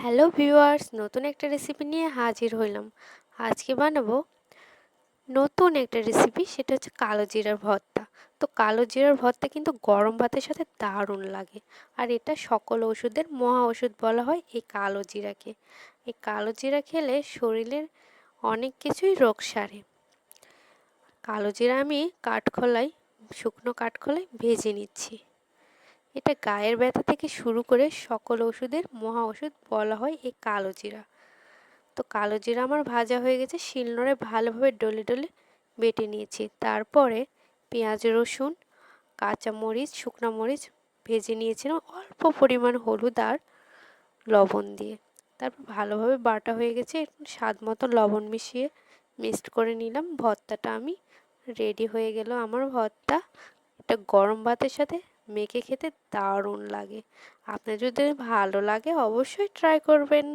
Hello viewers, নতুন একটা recipe নিয়ে হাজির হইলাম। আজকে বানাবো নতুন একটা রেসিপি সেটা হচ্ছে কালো জিরার ভর্তা। তো কালো জিরার ভর্তা কিন্তু গরম ভাতের সাথে দারুণ লাগে। আর এটা সকল ওষুধের মহা ওষুধ বলা হয় এই কালো জিরাকে। এই কালো জিরা খেলে শরীরের অনেক কিছুই রোগ সারে। কালো জিরা আমি কাঠখোলায়, শুকনো কাঠখোলায় ভেজে নিচ্ছি। এটা গায়ের ব্যথা থেকে শুরু করে সকল ওষুধের মহা ওষুধ বলা হয় এই কালো জিরা। তো কালো জিরা আমার ভাজা হয়ে গেছে, শিলনোড়ে ভালোভাবে ডলে ডলে বেটে নিয়েছি। তারপরে পেঁয়াজ, রসুন কাঁচা মরিচ শুকনো মরিচ ভেজে নিয়েছিলাম অল্প পরিমাণ হলুদ আর লবণ দিয়ে। তারপর ভালোভাবে বাটা হয়ে গেছে স্বাদ মতো লবণ মিশিয়ে মিক্সড করে নিলাম। ভর্তাটা আমি রেডি হয়ে গেল। আমার ভর্তা, এটা গরম ভাতের সাথে মেখে খেতে দারুণ লাগে। আপনার যদি ভালো লাগে অবশ্যই ট্রাই করবেন।